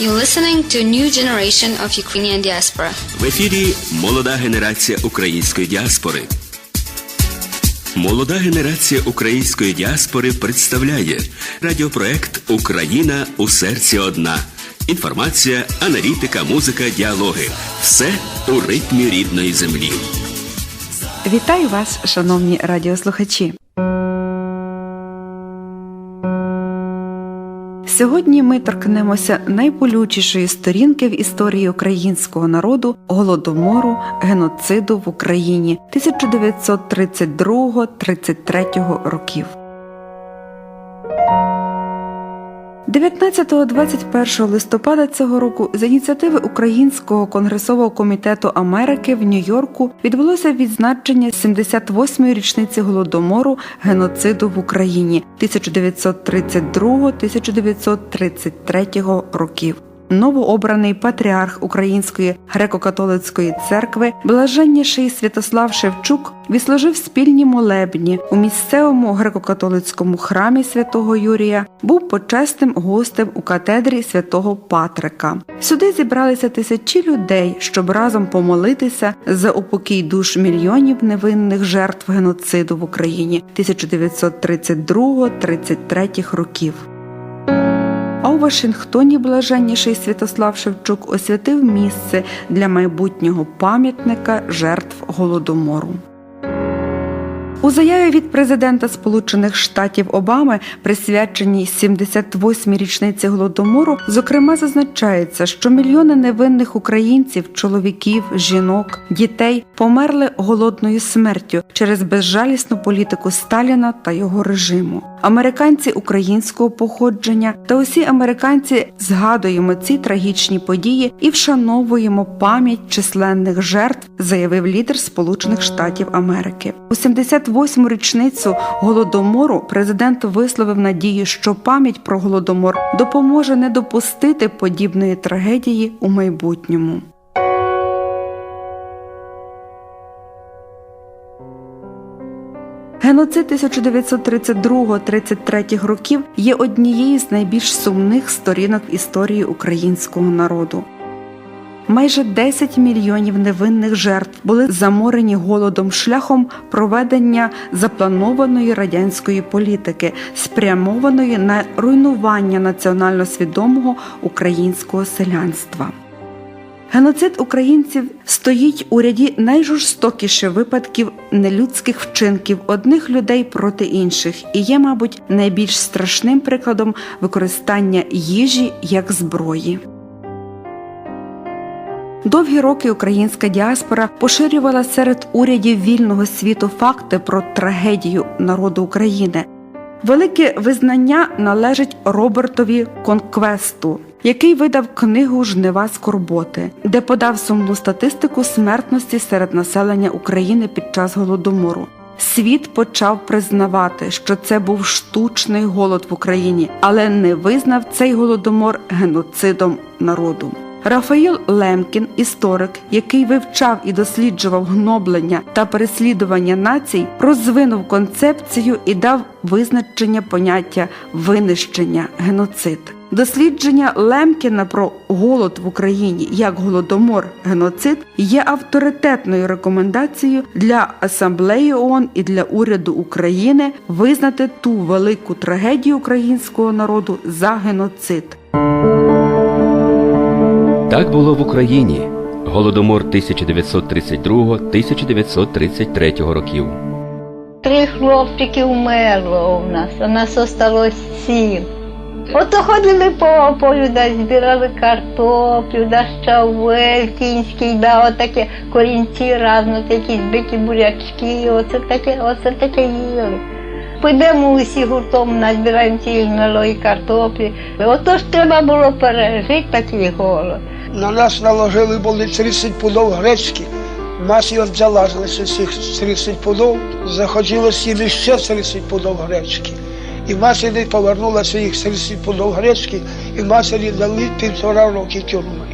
You're listening to a new generation of Ukrainian diaspora. В ефірі молода генерація української діаспори. Молода генерація української діаспори представляє радіопроект Україна у серці одна. Інформація, аналітика, музика, діалоги. Все у ритмі рідної землі. Вітаю вас, шановні радіослухачі. Сьогодні ми торкнемося найболючішої сторінки в історії українського народу голодомору, геноциду в Україні 1932-33 років. 19-21 листопада цього року за ініціативи Українського конгресового комітету Америки в Нью-Йорку відбулося відзначення 78-ї річниці голодомору геноциду в Україні 1932-1933 років. Новообраний патріарх Української греко-католицької церкви, блаженніший Святослав Шевчук, відслужив спільні молебні у місцевому греко-католицькому храмі святого Юрія, був почесним гостем у катедрі святого Патрика. Сюди зібралися тисячі людей, щоб разом помолитися за упокій душ мільйонів невинних жертв геноциду в Україні 1932-33 років. А у Вашингтоні блаженніший Святослав Шевчук освятив місце для майбутнього пам'ятника жертв голодомору. У заяві від президента Сполучених Штатів Обами, присвяченій 78-й річниці голодомору, зокрема зазначається, що мільйони невинних українців, чоловіків, жінок, дітей померли голодною смертю через безжалісну політику Сталіна та його режиму. Американці українського походження та усі американці згадуємо ці трагічні події і вшановуємо пам'ять численних жертв, заявив лідер Сполучених Штатів Америки. У 78-му річницю голодомору президент висловив надію, що пам'ять про голодомор допоможе не допустити подібної трагедії у майбутньому. Геноцид 1932-33 років є однією з найбільш сумних сторінок історії українського народу. Майже 10 мільйонів невинних жертв були заморені голодом шляхом проведення запланованої радянської політики, спрямованої на руйнування національно свідомого українського селянства. Геноцид українців стоїть у ряді найжорстокіших випадків нелюдських вчинків одних людей проти інших і є, мабуть, найбільш страшним прикладом використання їжі як зброї. Довгі роки українська діаспора поширювала серед урядів вільного світу факти про трагедію народу України. Велике визнання належить Робертові Конквесту, який видав книгу Жнива скорботи, де подав сумну статистику смертності серед населення України під час голодомору. Світ почав признавати, що це був штучний голод в Україні, але не визнав цей голодомор геноцидом народу. Рафаїл Лемкін, історик, який вивчав і досліджував гноблення та переслідування націй, розвинув концепцію і дав визначення поняття винищення геноцид. Дослідження Лемкіна про голод в Україні як голодомор геноцид є авторитетною рекомендацією для асамблеї ООН і для уряду України визнати ту велику трагедію українського народу за геноцид. Так було в Україні. Голодомор 1932-1933 років. Три хлопчики вмерло у нас, а нас осталось сім. Ото ходили по полю, да збирали картоплю, да щавель кінський, да отаке корінці разно, якісь биті бурячки, оце таке, оце таке їли. Підемо усі гуртом, назбираємо цілі налої картоплі. Ото ж треба було пережити такий голод. На нас наложили були 30 пудов гречки. Нас і залазилися цих 30 пудов, захотіли сіли ще 30 пудов гречки. І матері повернула своїх 30 пудов гречки, і матері дали півтора роки тюрми.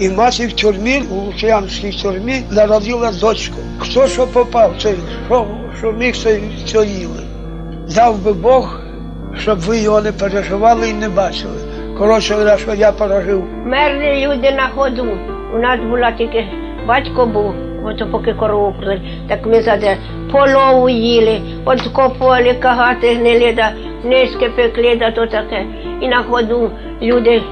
І мати в тюрмі, у Лук'янській тюрмі, народила дочку. Хто що попав, це, що, що міг це їли. Дав би Бог, щоб ви його не переживали і не бачили. Коротше, що я пережив. Мерли люди на ходу. У нас була тільки батько був, от поки корову крили, так ми за це полову їли, от копали, кагати гнили, да низьки пекли, да то таке. І на ходу люди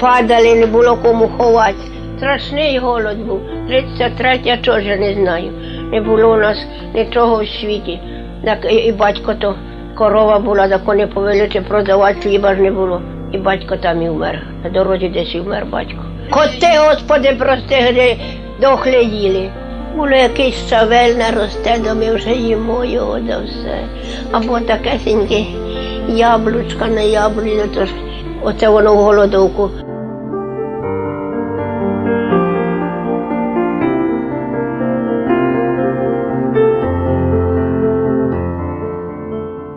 падали, не було кому ховати. Страшний голод був. 33 я теж не знаю. Не було у нас нічого в світі. Так і, і батько то корова була, так вони повели чи продавати, хліба ж не було. І батько там і вмер. На дорозі десь і вмер батько. Коти, господи, прости, де дохле їли. Було якийсь щавель наросте, то ми вже їмо його да все. Або такесеньке яблучка на яблуні, то ж оце воно в голодовку.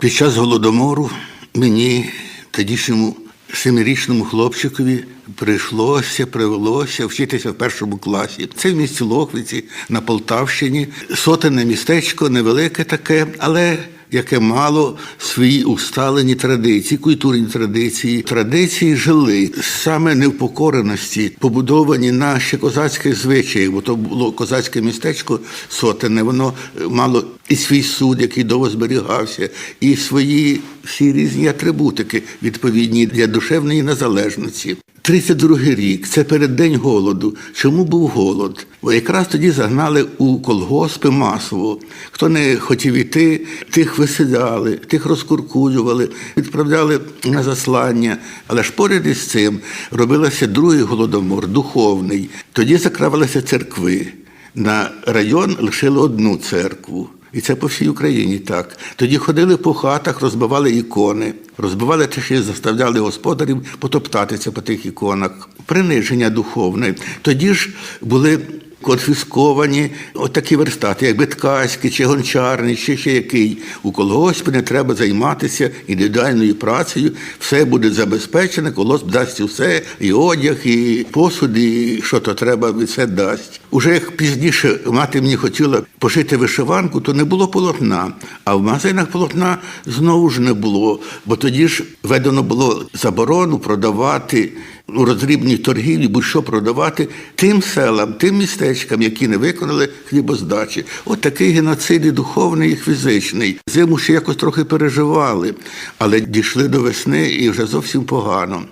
Під час голодомору мені, тодішньому семирічному хлопчикові, прийшлося, привелося вчитися в першому класі. Це в місті Лохвиці на Полтавщині. сотене містечко, невелике таке, але яке мало свої усталені традиції, культурні традиції. Традиції жили саме невпокореності, побудовані на ще козацьких звичаях, бо то було козацьке містечко сотенне, воно мало і свій суд, який довго зберігався, і свої всі різні атрибутики, відповідні для душевної незалежності. 32 рік це переддень голоду. Чому був голод? Бо якраз тоді загнали у колгоспи масово. Хто не хотів іти, тих виселяли, тих розкуркулювали, відправляли на заслання. Але ж поряд із цим робилося другий голодомор, духовний. Тоді закривалися церкви. На район лишили одну церкву. І це по всій Україні так. Тоді ходили по хатах, розбивали ікони, розбивали що заставляли господарів потоптатися по тих іконах. Приниження духовне. Тоді ж були конфісковані отакі верстати, як биткаський, чи гончарний, чи ще який. У колгоспі не треба займатися індивідуальною працею, все буде забезпечено, колгосп дасть все, і одяг, і посуд, і що то треба, і все дасть. Уже як пізніше мати мені хотіла пошити вишиванку, то не було полотна. А в магазинах полотна знову ж не було, бо тоді ж введено було заборону продавати у роздрібній торгівлі, будь-що продавати тим селам, тим містечкам, які не виконали хлібоздачі. От такий геноцид і духовний і фізичний. Зиму ще якось трохи переживали, але дійшли до весни і вже зовсім погано.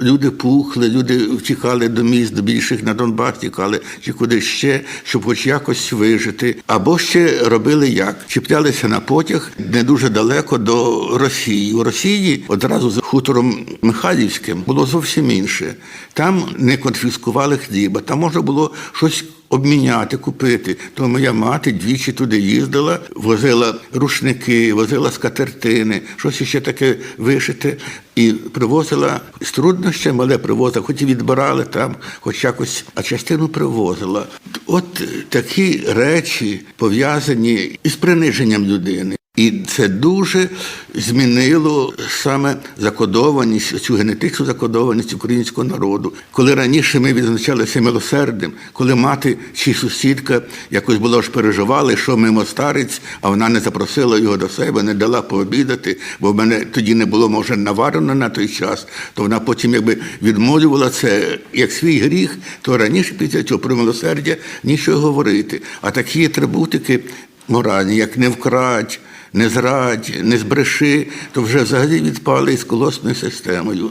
Люди пухли, люди втікали до міст, більших на Донбас тікали, чи куди ще, щоб хоч якось вижити. Або ще робили як? Чіплялися на потяг не дуже далеко до Росії. У Росії одразу з хутором Михайлівським було зовсім інше. Там не конфіскували хліба, там можна було щось обміняти, купити. То моя мати двічі туди їздила, возила рушники, возила скатертини, щось ще таке вишите, і привозила з труднощами, але привозила, хоч і відбирали там, хоч якось, а частину привозила. От такі речі пов'язані із приниженням людини. І це дуже змінило саме закодованість, цю генетичну закодованість українського народу. Коли раніше ми відзначалися милосердям, коли мати чи сусідка якось було ж переживали, що мимо старець, а вона не запросила його до себе, не дала пообідати, бо в мене тоді не було, може, наварено на той час, то вона потім якби відмовлювала це як свій гріх, то раніше після цього про милосердя нічого говорити. А такі атрибутики моральні, як не вкрадь, не зрадь, не збреши, то вже взагалі відпали із колосною системою.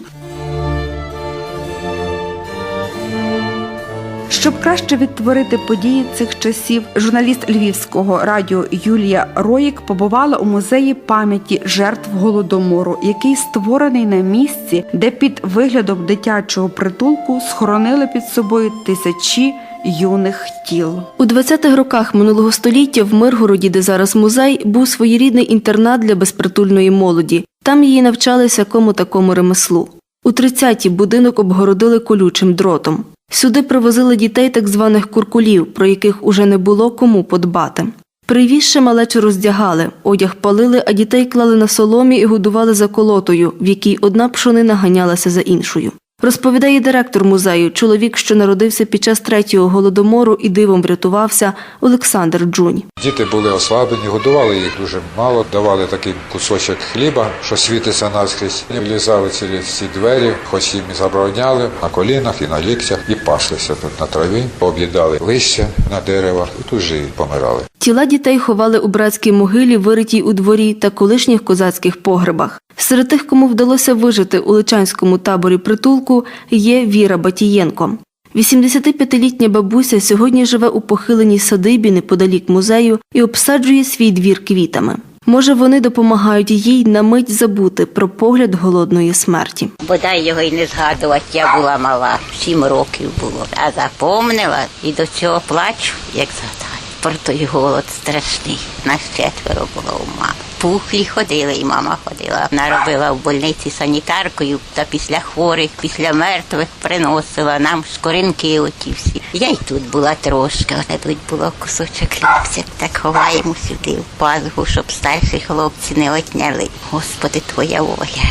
Щоб краще відтворити події цих часів, журналіст Львівського радіо Юлія Роїк побувала у музеї пам'яті жертв голодомору, який створений на місці, де під виглядом дитячого притулку схоронили під собою тисячі юних тіл. У 20-х роках минулого століття в Миргороді, де зараз музей, був своєрідний інтернат для безпритульної молоді. Там її навчалися кому такому ремеслу. У 30-ті будинок обгородили колючим дротом. Сюди привозили дітей так званих куркулів, про яких уже не було кому подбати. Привізши малечу роздягали, одяг палили, а дітей клали на соломі і годували за колотою, в якій одна пшонина ганялася за іншою. Розповідає директор музею, чоловік, що народився під час третього голодомору і дивом врятувався, Олександр Джунь. Діти були ослаблені, годували їх дуже мало, давали такий кусочок хліба, що світиться наскрізь. І влізали через ці двері, хоч їм і забороняли на колінах і на ліктях, і паслися тут на траві, об'їдали листя на деревах і тут же і помирали. Тіла дітей ховали у братській могилі, виритій у дворі та колишніх козацьких погребах. Серед тих, кому вдалося вижити у Личанському таборі притулку, є Віра Батієнко. 85-літня бабуся сьогодні живе у похиленій садибі неподалік музею і обсаджує свій двір квітами. Може, вони допомагають їй на мить забути про погляд голодної смерті. Бодай його й не згадувати, я була мала, сім років було. А запомнила і до цього плачу, як згадаю. Про той голод страшний. Нас четверо було у мами. Пухлі ходили, і мама ходила. Вона робила в больниці санітаркою, та після хворих, після мертвих приносила нам скоринки оті всі. Я й тут була трошки, але тут було кусочок хлібця. Так ховаємо сюди в пазуху, щоб старші хлопці не отняли. Господи, твоя воля.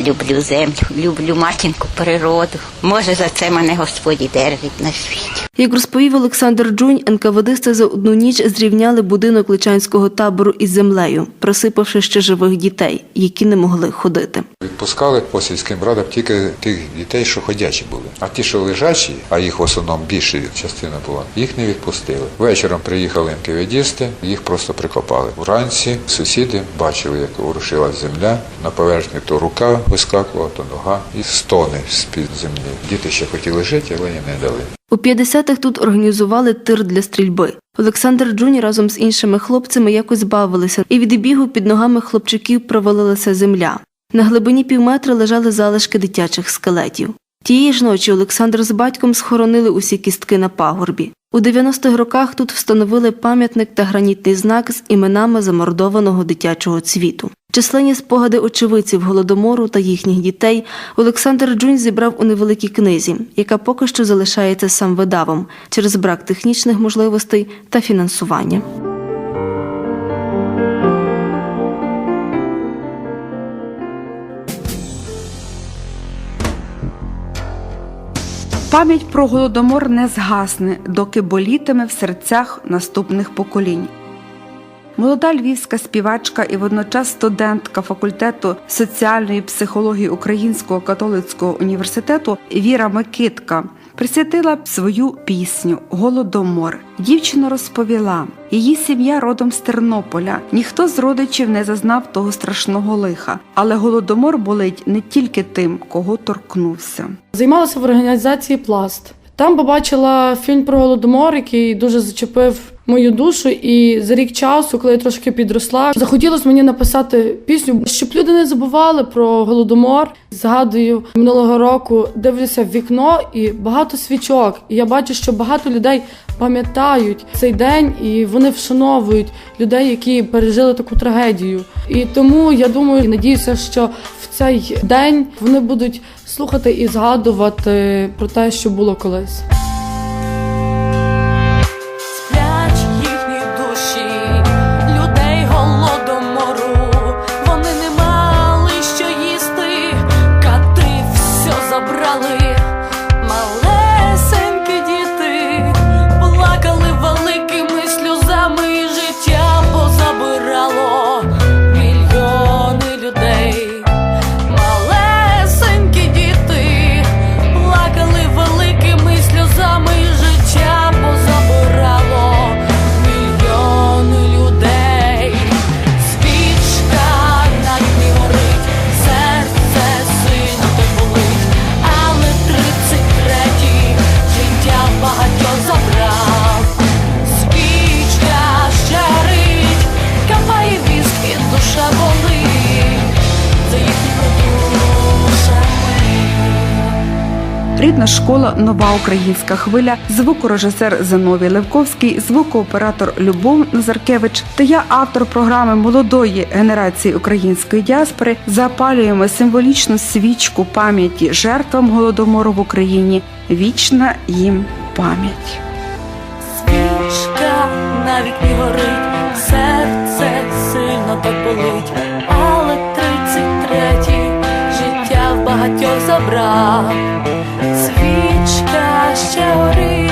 Люблю землю, люблю матінку природу. Може, за це мене Господь і держить на світі. Як розповів Олександр Джунь, НКВДисти за одну ніч зрівняли будинок личанського табору із землею, просипавши ще живих дітей, які не могли ходити. Відпускали по сільським радам тільки тих дітей, що ходячі були. А ті, що лежачі, а їх в основному більша частина була, їх не відпустили. Вечором приїхали НКВДісти, їх просто прикопали. Вранці сусіди бачили, як ворушилась земля. На поверхні то рука вискакувала, то нога і стони з-під землі. Діти ще хотіли жити, але їм не дали. У 50-х тут організували тир для стрільби. Олександр Джунь разом з іншими хлопцями якось бавилися, і від бігу під ногами хлопчиків провалилася земля. На глибині півметра лежали залишки дитячих скелетів. Тієї ж ночі Олександр з батьком схоронили усі кістки на пагорбі. У 90-х роках тут встановили пам'ятник та гранітний знак з іменами замордованого дитячого цвіту. Численні спогади очевидців голодомору та їхніх дітей Олександр Джунь зібрав у невеликій книзі, яка поки що залишається сам видавом через брак технічних можливостей та фінансування. Пам'ять про голодомор не згасне, доки болітиме в серцях наступних поколінь. Молода львівська співачка і водночас студентка факультету соціальної психології Українського католицького університету Віра Микитка присвятила свою пісню Голодомор. Дівчина розповіла, її сім'я родом з Тернополя. Ніхто з родичів не зазнав того страшного лиха, але голодомор болить не тільки тим, кого торкнувся. Займалася в організації Пласт. Там побачила фільм про голодомор, який дуже зачепив мою душу. І за рік часу, коли я трошки підросла, захотілося мені написати пісню, щоб люди не забували про голодомор. Згадую минулого року, дивлюся в вікно і багато свічок. І я бачу, що багато людей пам'ятають цей день і вони вшановують людей, які пережили таку трагедію. І тому я думаю і надіюся, що в цей день вони будуть слухати і згадувати про те, що було колись. Рідна школа Нова українська хвиля, звукорежисер Зиновій Левковський, звукооператор Любов Назаркевич та я, автор програми молодої генерації української діаспори, запалюємо символічну свічку пам'яті жертвам голодомору в Україні. Вічна їм пам'ять. Свічка на вікні горить, серце сильно так болить, але тридцять третій життя в багатьох забрав. Свічка ще горить,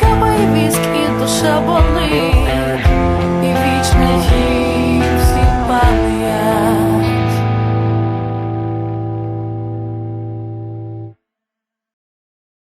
капає віск і душа болить.